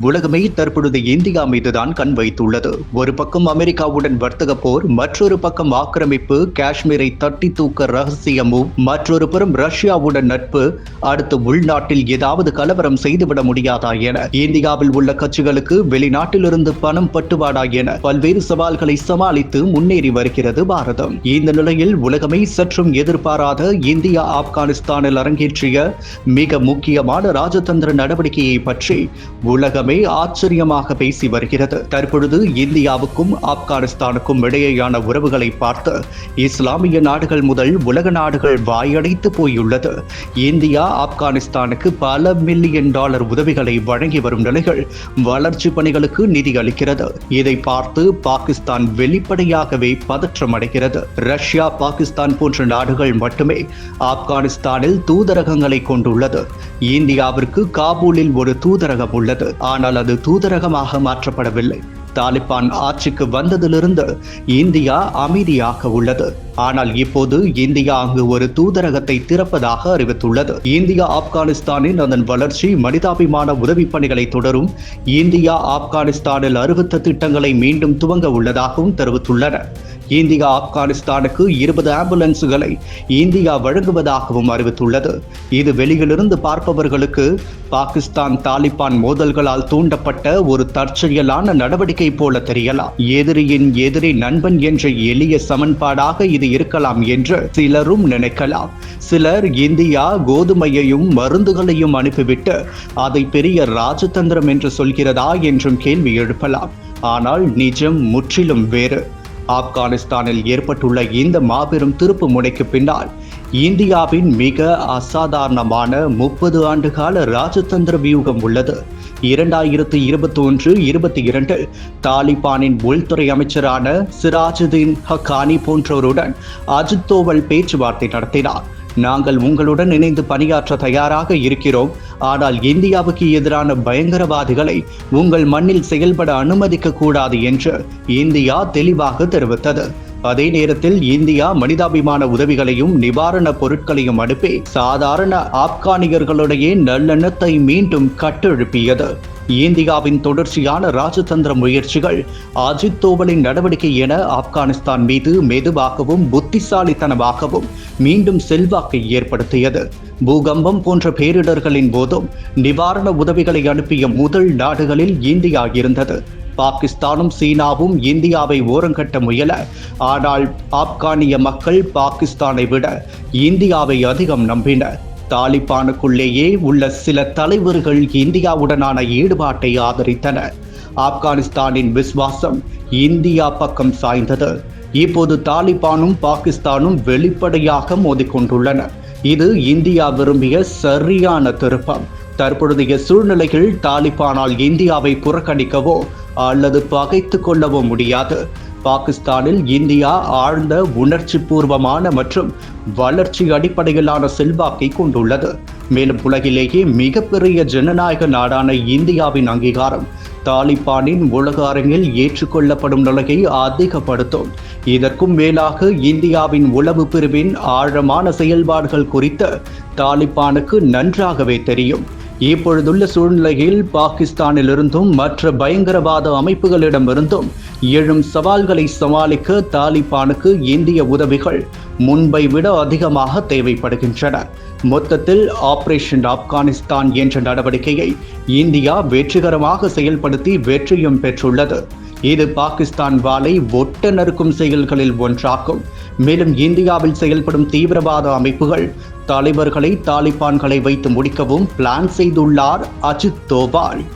உலகமே தற்பொழுது இந்தியா மீதுதான் கண் வைத்துள்ளது. ஒரு பக்கம் அமெரிக்காவுடன் வர்த்தக போர் மற்றொரு பக்கம் ஆக்கிரமிப்பு காஷ்மீரை தட்டி தூக்க ரகசியமும் மற்றொரு புறம் ரஷ்யாவுடன் நட்பு அடுத்து உள்நாட்டில் ஏதாவது கலவரம் செய்துவிட முடியாதா என. இந்தியாவில் உள்ள கட்சிகளுக்கு வெளிநாட்டிலிருந்து பணம் பட்டுவாடா என பல்வேறு சவால்களை சமாளித்து முன்னேறி வருகிறது பாரதம். இந்த நிலையில் உலகமே சற்றும் எதிர்பாராத இந்தியா ஆப்கானிஸ்தானில் அரங்கேற்றிய மிக முக்கியமான ராஜதந்திர நடவடிக்கையை பற்றி உலகமே மட்டுமே ஆச்சரியமாக பேசி வருகிறது. தற்பொழுது இந்தியாவுக்கும் ஆப்கானிஸ்தானுக்கும் இடையேயான உறவுகளை பார்த்து இஸ்லாமிய நாடுகள் முதல் உலக நாடுகள் வாயடைத்து போயுள்ளது. இந்தியா ஆப்கானிஸ்தானுக்கு பல மில்லியன் டாலர் உதவிகளை வழங்கி வரும் நிலைகள் வளர்ச்சி பணிகளுக்கு நிதி அளிக்கிறது. இதை பார்த்து பாகிஸ்தான் வெளிப்படையாகவே பதற்றம் அடைகிறது ரஷ்யா பாகிஸ்தான் போன்ற நாடுகள் மட்டுமே ஆப்கானிஸ்தானில் தூதரகங்களை கொண்டுள்ளது. இந்தியாவிற்கு காபூலில் ஒரு தூதரகம் உள்ளது. ஆனால் அது தூதரகமாக மாற்றப்படவில்லை. தாலிபான் ஆட்சிக்கு வந்ததிலிருந்து இந்தியா அமைதியாக உள்ளது. ஆனால் இப்போது இந்தியா அங்கு ஒரு தூதரகத்தை திறப்பதாக அறிவித்துள்ளது. இந்தியா ஆப்கானிஸ்தானின் அதன் வளர்ச்சி மனிதாபிமான உதவி பணிகளை தொடரும் இந்தியா ஆப்கானிஸ்தானில் அறுபத்த திட்டங்களை மீண்டும் துவங்க உள்ளதாகவும் தெரிவித்துள்ளன. இந்தியா ஆப்கானிஸ்தானுக்கு இருபது ஆம்புலன்ஸுகளை இந்தியா வழங்குவதாகவும் அறிவித்துள்ளது. இது வெளியிலிருந்து பார்ப்பவர்களுக்கு பாகிஸ்தான் தாலிபான் மோதல்களால் தூண்டப்பட்ட ஒரு தற்செயலான நடவடிக்கை போல தெரியலாம். எதிரியின் எதிரி நண்பன் என்ற எளிய சமன்பாடாக இது இருக்கலாம் என்று சிலரும் நினைக்கலாம். சிலர் இந்தியா கோதுமையையும் மருந்துகளையும் அனுப்பிவிட்டு அதை பெரிய ராஜதந்திரம் என்று சொல்கிறதா? என்றும் கேள்வி எழுப்பலாம். ஆனால் நிஜம் முற்றிலும் வேறு. ஆப்கானிஸ்தானில் ஏற்பட்டுள்ள இந்த மாபெரும் திருப்பு முனைக்கு பின்னால் இந்தியாவின் மிக அசாதாரணமான முப்பது ஆண்டுகால ராஜதந்திர வியூகம் உள்ளது. இரண்டாயிரத்து இருபத்தி ஒன்று இருபத்தி இரண்டு தாலிபானின் உள்துறை அமைச்சரான சிராஜுதீன் ஹக்கானி போன்றோருடன் அஜித் தோவல் பேச்சுவார்த்தை நடத்தினார். நாங்கள் உங்களுடன் இணைந்து பணியாற்ற தயாராக இருக்கிறோம். ஆனால் இந்தியாவுக்கு எதிரான பயங்கரவாதிகளை உங்கள் மண்ணில் செயல்பட அனுமதிக்க கூடாது என்று இந்தியா தெளிவாக தெரிவித்தது. அதே நேரத்தில் இந்தியா மனிதாபிமான உதவிகளையும் நிவாரணப் பொருட்களையும் அனுப்பி சாதாரண ஆப்கானியர்களுடைய நல்லெண்ணத்தை மீண்டும் கட்டெழுப்பியது. இந்தியாவின் தொடர்ச்சியான ராஜதந்திர முயற்சிகள் அஜித் தோவலின் நடவடிக்கை என ஆப்கானிஸ்தான் மீது மெதுவாகவும் புத்திசாலித்தனமாகவும் மீண்டும் செல்வாக்கை ஏற்படுத்தியது. பூகம்பம் போன்ற பேரிடர்களின் போதும் நிவாரண உதவிகளை அனுப்பிய முதல் நாடுகளில் இந்தியா இருந்தது. பாகிஸ்தானும் சீனாவும் இந்தியாவை ஓரங்கட்ட முயல ஆனால் ஆப்கானிய மக்கள் பாகிஸ்தானை விட இந்தியாவை அதிகம் நம்பினர் தாலிபானுக்குள்ளேயே உள்ள சில தலைவர்கள் இந்தியாவுடனான ஈடுபாட்டை ஆதரித்தனர். ஆப்கானிஸ்தானின் விசுவாசம் இந்தியா பக்கம் சாய்ந்தது. இப்போது தாலிபானும் பாகிஸ்தானும் வெளிப்படையாக மோதிக்கொண்டுள்ளன. இது இந்தியா விரும்பிய சரியான திருப்பம். தற்பொழுதைய சூழ்நிலைகள் தாலிபானால் இந்தியாவை புறக்கணிக்கவோ அல்லது பகைத்து கொள்ளவும் முடியாது. பாகிஸ்தானில் இந்தியா ஆழ்ந்த உணர்ச்சி பூர்வமான மற்றும் வளர்ச்சி அடிப்படையிலான செல்வாக்கை கொண்டுள்ளது. மேலும் உலகிலேயே மிகப்பெரிய ஜனநாயக நாடான இந்தியாவின் அங்கீகாரம் தாலிபானின் உலக அரங்கில் ஏற்றுக்கொள்ளப்படும் நிலையை அதிகப்படுத்தும். இதற்கும் மேலாக இந்தியாவின் உளவு பிரிவின் ஆழமான செயல்பாடுகள் குறித்து தாலிபானுக்கு நன்றாகவே தெரியும். இப்பொழுதுள்ள சூழ்நிலையில் பாகிஸ்தானிலிருந்தும் மற்ற பயங்கரவாத அமைப்புகளிடமிருந்தும் எழும் சவால்களை சமாளிக்க தாலிபானுக்கு இந்திய உதவிகள் முன்பை விட அதிகமாக தேவைப்படுகின்றன. மொத்தத்தில் ஆபரேஷன் ஆப்கானிஸ்தான் என்ற நடவடிக்கையை இந்தியா வெற்றிகரமாக செயல்படுத்தி வெற்றியும் பெற்றுள்ளது. இது பாகிஸ்தான் வாளை ஒட்ட நறுக்கும் செயல்களில் ஒன்றாகும் மேலும் இந்தியாவில் செயல்படும் தீவிரவாத அமைப்புகள் தலைவர்களை தாலிபான்களை வைத்து முடிக்கவும் பிளான் செய்துள்ளார் அஜித் தோவால்.